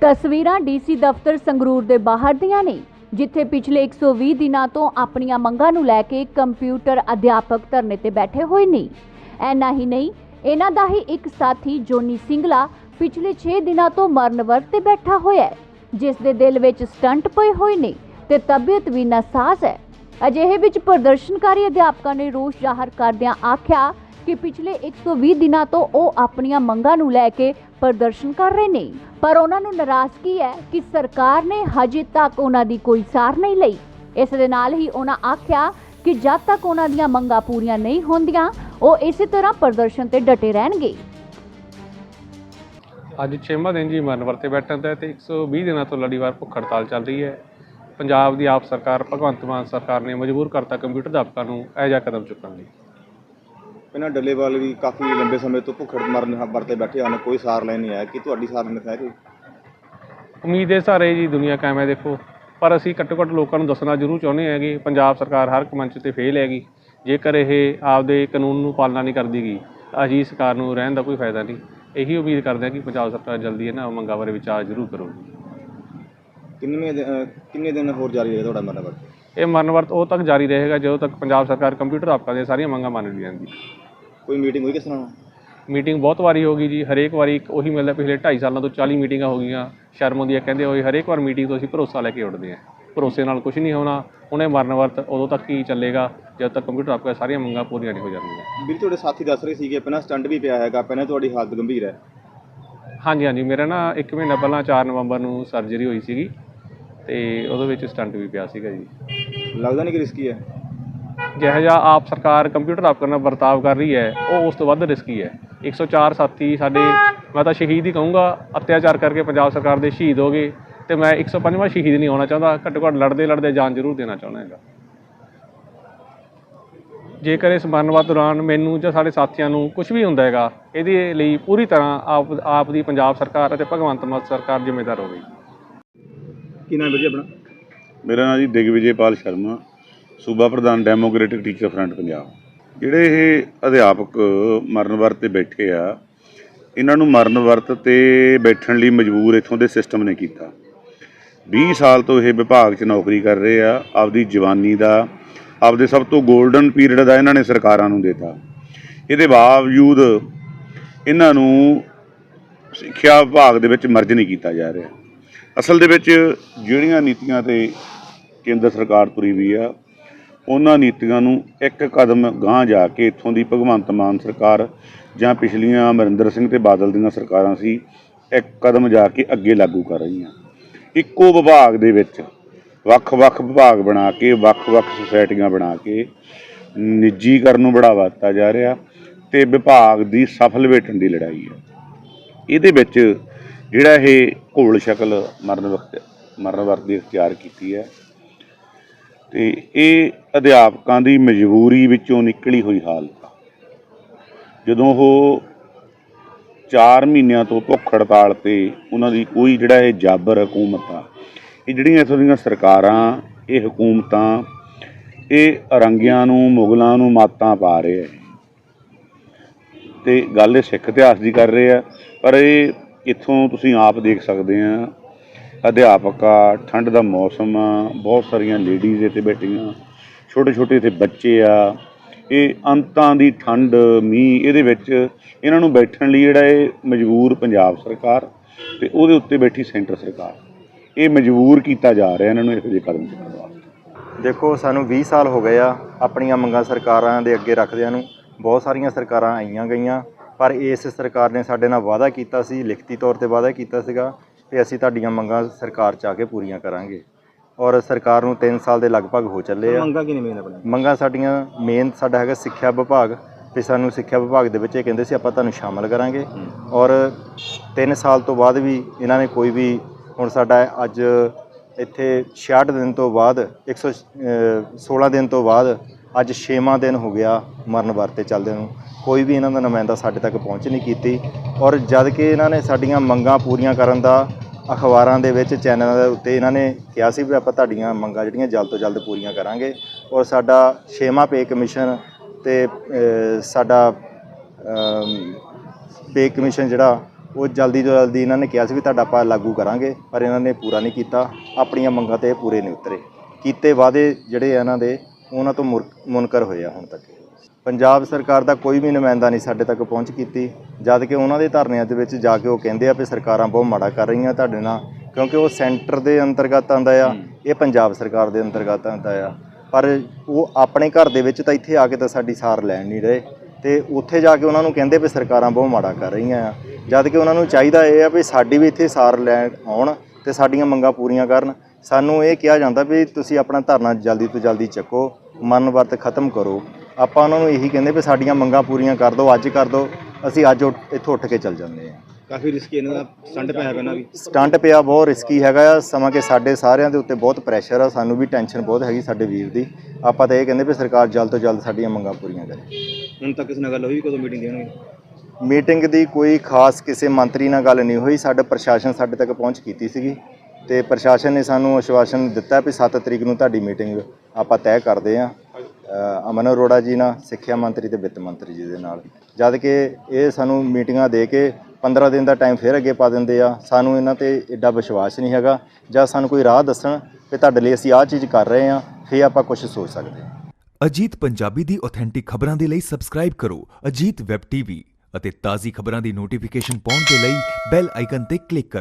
ਤਸਵੀਰਾਂ ਡੀਸੀ ਦਫ਼ਤਰ ਸੰਗਰੂਰ ਦੇ ਬਾਹਰ ਦੀਆਂ ਨੇ, ਜਿੱਥੇ ਪਿਛਲੇ 120 ਦਿਨਾਂ ਤੋਂ ਆਪਣੀਆਂ ਮੰਗਾਂ ਨੂੰ ਲੈ ਕੇ ਕੰਪਿਊਟਰ ਅਧਿਆਪਕ ਧਰਨੇ ਤੇ ਬੈਠੇ ਹੋਏ ਨੇ। ਐਨਾ ਹੀ ਨਹੀਂ, ਇਹਨਾਂ ਦਾ ਹੀ ਇੱਕ ਸਾਥੀ ਜੋਨੀ ਸਿੰਗਲਾ ਪਿਛਲੇ 6 ਦਿਨਾਂ ਤੋਂ ਮਰਨ ਵਰਤ ਤੇ ਬੈਠਾ ਹੋਇਆ ਹੈ, ਜਿਸ ਦੇ ਦਿਲ ਵਿੱਚ ਸਟੰਟ ਪਏ ਹੋਏ ਨੇ ਤੇ ਤਬੀਅਤ ਵੀ ਨਾਸਾਜ਼ ਹੈ। ਅਜਿਹੇ ਵਿੱਚ ਪ੍ਰਦਰਸ਼ਨਕਾਰੀ ਅਧਿਆਪਕਾਂ ਨੇ ਰੋਸ ਜ਼ਾਹਰ ਕਰਦਿਆਂ ਆਖਿਆ ਕਿ ਪਿਛਲੇ 120 ਦਿਨਾਂ ਤੋਂ ਉਹ ਆਪਣੀਆਂ ਮੰਗਾਂ ਨੂੰ ਲੈ ਕੇ ਪ੍ਰਦਰਸ਼ਨ ਕਰ ਰਹੇ ਨੇ। ਪਰ ਉਹਨਾਂ ਨੂੰ ਨਾਰਾਜ਼ਗੀ ਹੈ ਕਿ ਸਰਕਾਰ ਨੇ ਹਜੇ ਤੱਕ ਉਹਨਾਂ ਦੀ ਕੋਈ ਸਾਰ ਨਹੀਂ ਲਈ। ਇਸ ਦੇ ਨਾਲ ਹੀ ਉਹਨਾਂ ਆਖਿਆ ਕਿ ਜਦ ਤੱਕ ਉਹਨਾਂ ਦੀਆਂ ਮੰਗਾਂ ਪੂਰੀਆਂ ਨਹੀਂ ਹੁੰਦੀਆਂ, ਉਹ ਇਸੇ ਤਰ੍ਹਾਂ ਪ੍ਰਦਰਸ਼ਨ ਤੇ ਡਟੇ ਰਹਿਣਗੇ। ਅੱਜ 6ਵਾਂ ਦਿਨ ਜੀ ਮਰਨ ਵਰਤੇ ਬੈਠਣ ਦਾ ਤੇ 120 ਦਿਨਾਂ ਤੋਂ ਲੜੀਵਾਰ ਭੁੱਖ ਹੜਤਾਲ ਚੱਲ ਰਹੀ ਹੈ। ਪੰਜਾਬ ਦੀ ਆਪ ਸਰਕਾਰ, ਭਗਵੰਤ ਮਾਨ ਸਰਕਾਰ ਨੇ ਮਜਬੂਰ ਕਰਤਾ ਕੰਪਿਊਟਰ ਅਧਿਆਪਕਾਂ ਨੂੰ ਇਹ ਜਿਹਾ ਕਦਮ ਚੁੱਕਣ ਲਈ। ਇਹਨਾਂ ਡੱਲੇਵਾਲ ਵੀ ਕਾਫੀ ਲੰਬੇ ਸਮੇਂ ਤੋਂ ਭੁੱਖ ਮਰਨ ਵਰਤੇ ਬੈਠੇ ਹਨ ਕੋਈ ਸਾਰ ਲੈਣ ਨਹੀਂ ਆਇਆ। ਕਿ ਤੁਹਾਡੀ ਸਾਰ ਨਹੀਂ ਹੈ ਕੋਈ ਉਮੀਦ ਦੇ ਸਾਰੇ ਜੀ ਦੁਨੀਆ ਕਾਇਮ ਹੈ ਦੇਖੋ। ਪਰ ਅਸੀਂ ਘੱਟੋ ਘੱਟ ਲੋਕਾਂ ਨੂੰ ਦੱਸਣਾ ਜ਼ਰੂਰ ਚਾਹੁੰਦੇ ਹਾਂ ਕਿ ਪੰਜਾਬ ਸਰਕਾਰ ਹਰ ਇੱਕ ਮੰਚ ਤੇ ਫੇਲ ਹੈਗੀ। ਜੇਕਰ ਇਹ ਆਪਦੇ ਕਾਨੂੰਨ ਨੂੰ ਪਾਲਣਾ ਨਹੀਂ ਕਰਦੀਗੀ ਤਾਂ ਅਜਿਹੀ ਸਰਕਾਰ ਨੂੰ ਰਹਿਣ ਦਾ ਕੋਈ ਫਾਇਦਾ ਨਹੀਂ। ਇਹੀ ਉਮੀਦ ਕਰਦੇ ਹਾਂ ਕਿ ਪੰਜਾਬ ਸਰਕਾਰ ਜਲਦੀ ਇਹਨਾਂ ਮੰਗਾਂ ਬਾਰੇ ਵਿਚਾਰ ਜ਼ਰੂਰ ਕਰੂਗੀ। ਕਿੰਨੇ ਕਿੰਨੇ ਦਿਨ ਹੋਰ ਜਾਰੀ ਰਹੇਗਾ ਤੁਹਾਡਾ ਮਰਨ ਵਰਤ? ਇਹ ਮਰਨ ਵਰਤ ਉਦੋਂ ਤੱਕ ਜਾਰੀ ਰਹੇਗਾ ਜਦੋਂ ਤੱਕ ਪੰਜਾਬ ਸਰਕਾਰ ਕੰਪਿਊਟਰ ਅਧਿਆਪਕਾਂ ਦੀਆਂ ਸਾਰੀਆਂ ਮੰਗਾਂ ਮੰਨ ਨਹੀਂ ਜਾਂਦੀ। ਕੋਈ ਮੀਟਿੰਗ ਹੋਈ ਕਿਸ ਨਾਲ ਮੀਟਿੰਗ ਬਹੁਤ ਵਾਰੀ ਹੋ ਗਈ ਜੀ ਹਰੇਕ ਵਾਰੀ ਇੱਕ ਉਹੀ ਮਿਲਦਾ ਪਿਛਲੇ 2.5 ਸਾਲਾਂ ਤੋਂ 40 ਮੀਟਿੰਗਾਂ ਹੋ ਗਈਆਂ। ਸ਼ਰਮ ਆਉਂਦੀ ਹੈ ਕਹਿੰਦੇ ਹੋਏ ਹਰੇਕ ਵਾਰ ਮੀਟਿੰਗ ਤੋਂ ਅਸੀਂ ਭਰੋਸਾ ਲੈ ਕੇ ਉੱਠਦੇ ਹਾਂ ਭਰੋਸੇ ਨਾਲ ਕੁਝ ਨਹੀਂ ਹੋਣਾ ਉਹਨੇ ਮਰਨ ਵਰਤ ਉਦੋਂ ਤੱਕ ਹੀ ਚੱਲੇਗਾ ਜਦੋਂ ਤੱਕ ਕੰਪਿਊਟਰ ਆਪਕਾ ਸਾਰੀਆਂ ਮੰਗਾਂ ਪੂਰੀਆਂ ਨਹੀਂ ਹੋ ਜਾਂਦੀਆਂ। ਵੀਰ ਤੁਹਾਡੇ ਸਾਥੀ ਦੱਸ ਰਹੇ ਸੀਗੇ ਪਹਿਲਾਂ ਸਟੰਟ ਵੀ ਪਿਆ ਹੈਗਾ ਪਹਿਲਾਂ ਤੁਹਾਡੀ ਹਾਲਤ ਗੰਭੀਰ ਹੈ। ਹਾਂਜੀ ਹਾਂਜੀ ਮੇਰਾ ਨਾ 1 ਮਹੀਨਾ ਪਹਿਲਾਂ 4 ਨਵੰਬਰ ਨੂੰ ਸਰਜਰੀ ਹੋਈ ਸੀਗੀ ਤੇ ਉਹਦੇ ਵਿੱਚ ਸਟੰਟ ਵੀ ਪਿਆ ਸੀਗਾ ਜੀ। ਲੱਗਦਾ ਨਹੀਂ ਕਿ ਰਿਸਕੀ ਹੈ। ਜਿਹੋ ਜਿਹਾ ਆਪ ਸਰਕਾਰ ਕੰਪਿਊਟਰ ਆਪਕਾ ਨਾਲ ਵਰਤਾਵ ਕਰ ਰਹੀ ਹੈ ਉਹ ਉਸ ਤੋਂ ਵੱਧ ਰਿਸਕੀ ਹੈ 104 ਸਾਥੀ ਸਾਡੇ ਮੈਂ ਤਾਂ ਸ਼ਹੀਦ ਹੀ ਕਹੂੰਗਾ ਅਤਿਆਚਾਰ ਕਰਕੇ ਪੰਜਾਬ ਸਰਕਾਰ ਦੇ ਸ਼ਹੀਦ ਹੋ ਗਏ ਤੇ ਮੈਂ 105ਵਾਂ ਸ਼ਹੀਦ ਨਹੀਂ ਹੋਣਾ ਚਾਹੁੰਦਾ ਘੱਟੋ ਘੱਟ ਲੜਦੇ ਲੜਦੇ ਜਾਨ ਜ਼ਰੂਰ ਦੇਣਾ ਚਾਹੁੰਦਾ ਹੈਗਾ। ਜੇਕਰ ਇਸ ਮਰਨਵਾਦ ਦੌਰਾਨ ਮੈਨੂੰ ਜਾਂ ਸਾਡੇ ਸਾਥੀਆਂ ਨੂੰ ਕੁਝ ਵੀ ਹੁੰਦਾ ਹੈਗਾ ਇਹਦੇ ਲਈ ਪੂਰੀ ਤਰ੍ਹਾਂ ਆਪ ਆਪ ਦੀ ਪੰਜਾਬ ਸਰਕਾਰ ਅਤੇ ਭਗਵੰਤ ਮਾਨ ਸਰਕਾਰ ਜ਼ਿੰਮੇਦਾਰ ਹੋਵੇਗੀ। ਕੀ ਨਾਮ ਵੀਰ ਜੀ ਆਪਣਾ? ਮੇਰਾ ਨਾਮ ਜੀ ਦਿਗਵਿਜੇਪਾਲ ਸ਼ਰਮਾ। ਸੂਬਾ ਪ੍ਰਧਾਨ ਡੈਮੋਕ੍ਰੈਟਿਕ ਟੀਚਰ ਫਰੰਟ ਪੰਜਾਬ। ਜਿਹੜੇ ਇਹ ਅਧਿਆਪਕ ਮਰਨ ਵਰਤ ਤੇ ਬੈਠੇ ਆ, ਇਹਨਾਂ ਨੂੰ ਮਰਨ ਵਰਤ ਤੇ ਬੈਠਣ ਲਈ ਮਜਬੂਰ ਇਥੋਂ ਦੇ ਸਿਸਟਮ ਨੇ ਕੀਤਾ। 20 ਸਾਲ ਤੋਂ ਇਹ ਵਿਭਾਗ 'ਚ ਨੌਕਰੀ ਕਰ ਰਹੇ ਆ, ਆਪਦੀ ਜਵਾਨੀ ਦਾ, ਆਪਦੇ ਸਭ ਤੋਂ 골ਡਨ ਪੀਰੀਅਡ ਦਾ ਇਹਨਾਂ ਨੇ ਸਰਕਾਰਾਂ ਨੂੰ ਦਿੱਤਾ। ਇਹਦੇ ਬਾਵਜੂਦ ਇਹਨਾਂ ਨੂੰ ਸਿੱਖਿਆ ਵਿਭਾਗ ਦੇ ਵਿੱਚ ਮਰਜ ਨਹੀਂ ਕੀਤਾ ਜਾ ਰਿਹਾ। ਅਸਲ ਦੇ ਵਿੱਚ ਜਿਹੜੀਆਂ ਨੀਤੀਆਂ ਤੇ ਕੇਂਦਰ ਸਰਕਾਰ ਤੁਰੀ ਵੀ ਆ ਉਹਨਾਂ ਨੀਤੀਆਂ ਨੂੰ ਇੱਕ ਕਦਮ ਗਾਂਹ ਜਾ ਕੇ ਇੱਥੋਂ ਦੀ ਭਗਵੰਤ ਮਾਨ ਸਰਕਾਰ ਜਾਂ ਪਿਛਲੀਆਂ ਅਮਰਿੰਦਰ ਸਿੰਘ ਤੇ ਬਾਦਲ ਦੀਆਂ ਸਰਕਾਰਾਂ ਸੀ, ਇੱਕ ਕਦਮ ਜਾ ਕੇ ਅੱਗੇ ਲਾਗੂ ਕਰ ਰਹੀਆਂ। ਇੱਕੋ ਵਿਭਾਗ ਦੇ ਵਿੱਚ ਵੱਖ-ਵੱਖ ਵਿਭਾਗ ਬਣਾ ਕੇ ਵੱਖ-ਵੱਖ ਸੁਸਾਇਟੀਆਂ ਬਣਾ ਕੇ ਨਿੱਜੀਕਰਨ ਨੂੰ ਬੜਾਵਾ ਦਿੱਤਾ ਜਾ ਰਿਹਾ ਤੇ ਵਿਭਾਗ ਦੀ ਸਫਲ ਵੇਟਣ ਦੀ ਲੜਾਈ ਹੈ। ਇਹਦੇ ਵਿੱਚ ਜਿਹੜਾ ਇਹ ਘੋਲ ਸ਼ਕਲ ਮਰਨ ਵਕਤ ਮਰਨ ਵਰਤ ਦੀ ਇਖਤਿਆਰ ਕੀਤੀ ਹੈ ਤੇ ਇਹ ਅਧਿਆਪਕਾਂ ਦੀ ਮਜਬੂਰੀ ਵਿੱਚੋਂ ਨਿਕਲੀ ਹੋਈ ਹਾਲਤ ਆ। ਜਦੋਂ ਉਹ 4 ਮਹੀਨਿਆਂ ਤੋਂ ਭੁੱਖ ਹੜਤਾਲ ਤੇ ਉਹਨਾਂ ਦੀ ਕੋਈ ਜਿਹੜਾ ਇਹ ਜਾਬਰ ਹਕੂਮਤ ਆ, ਇਹ ਜਿਹੜੀਆਂ ਇੱਥੋਂ ਦੀਆਂ ਸਰਕਾਰਾਂ, ਇਹ ਹਕੂਮਤਾਂ, ਇਹ ਅਰੰਗਿਆਂ ਨੂੰ, ਮੁਗਲਾਂ ਨੂੰ ਮਾਤਾਂ ਪਾ ਰਹੇ ਆ। ਤੇ ਗੱਲ ਇਹ ਸਿੱਖ ਇਤਿਹਾਸ ਦੀ ਕਰ ਰਹੇ ਆ, ਪਰ ਇਹ ਇੱਥੋਂ ਤੁਸੀਂ ਆਪ ਦੇਖ ਸਕਦੇ ਆ ਅਧਿਆਪਕ ਆ ਠੰਡ ਦਾ ਮੌਸਮ ਆ, ਬਹੁਤ ਸਾਰੀਆਂ ਲੇਡੀਜ਼ ਇੱਥੇ ਬੈਠੀਆਂ ਛੋਟੇ ਛੋਟੇ ਇੱਥੇ ਬੱਚੇ ਆ, ਇਹ ਅੰਤਾਂ ਦੀ ਠੰਡ, ਮੀਂਹ, ਇਹਦੇ ਵਿੱਚ ਇਹਨਾਂ ਨੂੰ ਬੈਠਣ ਲਈ ਜਿਹੜਾ ਇਹ ਮਜਬੂਰ ਪੰਜਾਬ ਸਰਕਾਰ ਤੇ ਉਹਦੇ ਉੱਤੇ ਬੈਠੀ ਸੈਂਟਰ ਸਰਕਾਰ। ਇਹ ਮਜਬੂਰ ਕੀਤਾ ਜਾ ਰਿਹਾ ਇਹਨਾਂ ਨੂੰ ਇਹੋ ਜਿਹੇ ਕਦਮ ਚੁੱਕਣ ਵਾਸਤੇ। ਦੇਖੋ, ਸਾਨੂੰ 20 ਸਾਲ ਹੋ ਗਏ ਆ, ਆਪਣੀਆਂ ਮੰਗਾਂ ਸਰਕਾਰਾਂ ਦੇ ਅੱਗੇ ਰੱਖਦਿਆਂ ਨੂੰ, ਬਹੁਤ ਸਾਰੀਆਂ ਸਰਕਾਰਾਂ ਆਈਆਂ ਗਈਆਂ, ਪਰ ਇਸ ਸਰਕਾਰ ਨੇ ਸਾਡੇ ਨਾਲ ਵਾਅਦਾ ਕੀਤਾ ਸੀ, ਲਿਖਤੀ ਤੌਰ ਤੇ ਵਾਅਦਾ ਕੀਤਾ ਸੀਗਾ ਕਿ ਅਸੀਂ ਤੁਹਾਡੀਆਂ ਮੰਗਾਂ ਸਰਕਾਰ ਚ ਆ ਕੇ ਪੂਰੀਆਂ ਕਰਾਂਗੇ। ਔਰ ਸਰਕਾਰ ਨੂੰ 3 ਸਾਲ ਦੇ ਲਗਭਗ ਹੋ ਚੱਲੇ ਆ। ਮੰਗਾ ਕੀ ਨੇ ਮੇਨ ਆਪਣਾ ਮੰਗਾਂ ਸਾਡੀਆਂ ਮੇਨ ਸਾਡਾ ਹੈਗਾ ਸਿੱਖਿਆ ਵਿਭਾਗ ਤੇ ਸਾਨੂੰ ਸਿੱਖਿਆ ਵਿਭਾਗ ਦੇ ਵਿੱਚ ਇਹ ਕਹਿੰਦੇ ਸੀ ਆਪਾਂ ਤੁਹਾਨੂੰ ਸ਼ਾਮਲ ਕਰਾਂਗੇ। ਔਰ 3 ਸਾਲ ਤੋਂ ਬਾਅਦ ਵੀ ਇਹਨਾਂ ਨੇ ਕੋਈ ਵੀ ਹੁਣ ਸਾਡਾ ਅੱਜ ਇੱਥੇ 66 ਦਿਨ ਤੋਂ ਬਾਅਦ 116 ਦਿਨ ਤੋਂ ਬਾਅਦ ਅੱਜ 6ਵਾਂ ਦਿਨ ਹੋ ਗਿਆ ਮਰਨ ਵਰਤੇ ਚੱਲਦੇ ਨੂੰ। ਕੋਈ ਵੀ ਇਹਨਾਂ ਦਾ ਨੁਮਾਇੰਦਾ ਸਾਡੇ ਤੱਕ ਪਹੁੰਚ ਨਹੀਂ ਕੀਤੀ ਔਰ ਜਦ ਕਿ ਇਹਨਾਂ ਨੇ ਸਾਡੀਆਂ ਮੰਗਾਂ ਪੂਰੀਆਂ ਕਰਨ ਦਾ ਅਖਬਾਰਾਂ ਦੇ ਵਿੱਚ, ਚੈਨਲਾਂ ਦੇ ਉੱਤੇ ਇਹਨਾਂ ਨੇ ਕਿਹਾ ਸੀ ਵੀ ਆਪਾਂ ਤੁਹਾਡੀਆਂ ਮੰਗਾਂ ਜਿਹੜੀਆਂ ਜਲਦ ਤੋਂ ਜਲਦ ਪੂਰੀਆਂ ਕਰਾਂਗੇ ਔਰ ਸਾਡਾ ਛੇਵਾਂ ਪੇ ਕਮਿਸ਼ਨ ਤੇ ਸਾਡਾ ਪੇ ਕਮਿਸ਼ਨ ਜਿਹੜਾ ਉਹ ਜਲਦੀ ਤੋਂ ਜਲਦੀ ਇਹਨਾਂ ਨੇ ਕਿਹਾ ਸੀ ਵੀ ਤੁਹਾਡਾ ਆਪਾਂ ਲਾਗੂ ਕਰਾਂਗੇ, ਪਰ ਇਹਨਾਂ ਨੇ ਪੂਰਾ ਨਹੀਂ ਕੀਤਾ, ਆਪਣੀਆਂ ਮੰਗਾਂ ਤੇ ਪੂਰੇ ਨਹੀਂ ਉਤਰੇ। ਕੀਤੇ ਵਾਅਦੇ ਜਿਹੜੇ ਇਹਨਾਂ ਦੇ, ਉਹਨਾਂ ਤੋਂ ਮੁਨਕਰ ਹੋਏ ਆ ਹੁਣ ਤੱਕ। ਪੰਜਾਬ ਸਰਕਾਰ ਦਾ ਕੋਈ ਵੀ ਨੁਮਾਇੰਦਾ ਨਹੀਂ ਸਾਡੇ ਤੱਕ ਪਹੁੰਚ ਕੀਤੀ ਜਦ ਕਿ ਉਹਨਾਂ ਦੇ ਧਰਨਿਆਂ ਦੇ ਵਿੱਚ ਜਾ ਕੇ ਉਹ ਕਹਿੰਦੇ ਆ ਵੀ ਸਰਕਾਰਾਂ ਬਹੁਤ ਮਾੜਾ ਕਰ ਰਹੀਆਂ ਤੁਹਾਡੇ ਨਾਲ ਕਿਉਂਕਿ ਉਹ ਸੈਂਟਰ ਦੇ ਅੰਤਰਗਤ ਆਉਂਦਾ ਆ ਇਹ ਪੰਜਾਬ ਸਰਕਾਰ ਦੇ ਅੰਤਰਗਤ ਆਉਂਦਾ ਆ। ਪਰ ਉਹ ਆਪਣੇ ਘਰ ਦੇ ਵਿੱਚ ਤਾਂ ਇੱਥੇ ਆ ਕੇ ਤਾਂ ਸਾਡੀ ਸਾਰ ਲੈਣ ਨਹੀਂ ਰਹੇ ਤੇ ਉੱਥੇ ਜਾ ਕੇ ਉਹਨਾਂ ਨੂੰ ਕਹਿੰਦੇ ਵੀ ਸਰਕਾਰਾਂ ਬਹੁਤ ਮਾੜਾ ਕਰ ਰਹੀਆਂ ਆ। ਜਦ ਕਿ ਉਹਨਾਂ ਨੂੰ ਚਾਹੀਦਾ ਇਹ ਆ ਵੀ ਸਾਡੀ ਵੀ ਇੱਥੇ ਸਾਰ ਲੈਣ ਆਉਣ ਤੇ ਸਾਡੀਆਂ ਮੰਗਾਂ ਪੂਰੀਆਂ ਕਰਨ। ਸਾਨੂੰ ਇਹ ਕਿਹਾ ਜਾਂਦਾ ਵੀ ਤੁਸੀਂ ਆਪਣਾ ਧਰਨਾ ਜਲਦੀ ਤੋਂ ਜਲਦੀ ਚੱਕੋ ਮਨ ਵਰਤ ਖਤਮ ਕਰੋ। ਆਪਾਂ ਉਹਨਾਂ ਨੂੰ ਇਹੀ ਕਹਿੰਦੇ ਵੀ ਸਾਡੀਆਂ ਮੰਗਾਂ ਪੂਰੀਆਂ ਕਰ ਦਿਓ ਅੱਜ ਕਰ ਦਿਓ। ਅਸੀਂ ਅੱਜ ਉੱਠ- ਇੱਥੋਂ ਉੱਠ ਕੇ ਚੱਲ ਜਾਂਦੇ ਹਾਂ। ਕਾਫੀ ਰਿਸਕੀ ਇਹਨਾਂ ਦਾ ਸਟੰਟ ਪਿਆ ਪੈਣਾ ਵੀ। ਸਟੰਟ ਪਿਆ ਬਹੁਤ ਰਿਸਕੀ ਹੈਗਾ ਆ। ਸਮਾਂ ਕਿ ਸਾਡੇ ਸਾਰਿਆਂ ਦੇ ਉੱਤੇ ਬਹੁਤ ਪ੍ਰੈਸ਼ਰ ਆ ਸਾਨੂੰ ਵੀ ਟੈਨਸ਼ਨ ਬਹੁਤ ਹੈਗੀ ਸਾਡੇ ਵੀਰ ਦੀ। ਆਪਾਂ ਤਾਂ ਇਹ ਕਹਿੰਦੇ ਵੀ ਸਰਕਾਰ ਜਲਦ ਤੋਂ ਜਲਦ ਸਾਡੀਆਂ ਮੰਗਾਂ ਪੂਰੀਆਂ ਕਰੇ। ਹੁਣ ਤੱਕ ਕਿਸੇ ਨਾਲ ਗੱਲ ਹੋਈ ਕਦੋਂ ਮੀਟਿੰਗ ਦੇਣਗੇ? ਮੀਟਿੰਗ ਦੀ ਕੋਈ ਖਾਸ ਕਿਸੇ ਮੰਤਰੀ ਨਾਲ ਗੱਲ ਨਹੀਂ ਹੋਈ। ਸਾਡਾ ਪ੍ਰਸ਼ਾਸਨ ਸਾਡੇ ਤੱਕ ਪਹੁੰਚ ਕੀਤੀ ਸੀਗੀ। ਤੇ ਪ੍ਰਸ਼ਾਸਨ ਨੇ ਸਾਨੂੰ ਆਸ਼ਵਾਸਨ ਦਿੱਤਾ ਵੀ 7 ਤਰੀਕ ਨੂੰ ਤੁਹਾਡੀ ਮੀਟਿੰਗ ਆਪਾਂ ਤੈਅ ਕਰਦੇ ਹਾਂ। ਅਮਨ ਅਰੋੜਾ ਜੀ ਨਾਲ, ਸਿੱਖਿਆ ਮੰਤਰੀ ਤੇ ਵਿੱਤ ਮੰਤਰੀ ਜੀ ਦੇ ਨਾਲ। ਜਦ ਕਿ ਇਹ ਸਾਨੂੰ ਮੀਟਿੰਗਾਂ ਦੇ ਕੇ 15 ਦਿਨ ਦਾ ਟਾਈਮ ਫਿਰ ਅੱਗੇ ਪਾ ਦਿੰਦੇ ਆ। ਸਾਨੂੰ ਇਹਨਾਂ ਤੇ ਐਡਾ ਵਿਸ਼ਵਾਸ ਨਹੀਂ ਹੈਗਾ। ਜਾਂ ਸਾਨੂੰ ਕੋਈ ਰਾਹ ਦੱਸਣ ਕਿ ਤੁਹਾਡੇ ਲਈ ਅਸੀਂ ਆਹ ਚੀਜ਼ ਕਰ ਰਹੇ ਹਾਂ, ਫਿਰ ਆਪਾਂ ਕੁਝ ਸੋਚ ਸਕਦੇ ਹਾਂ। ਅਜੀਤ ਪੰਜਾਬੀ ਦੀ ਆਥੈਂਟਿਕ ਖਬਰਾਂ ਦੇ ਲਈ ਸਬਸਕ੍ਰਾਈਬ ਕਰੋ ਅਜੀਤ ਵੈਬ ਟੀਵੀ ਅਤੇ ਤਾਜ਼ੀ ਖਬਰਾਂ ਦੀ ਨੋਟੀਫਿਕੇਸ਼ਨ ਪਾਉਣ ਦੇ ਲਈ ਬੈਲ ਆਈਕਨ ਤੇ ਕਲਿੱਕ ਕਰੋ।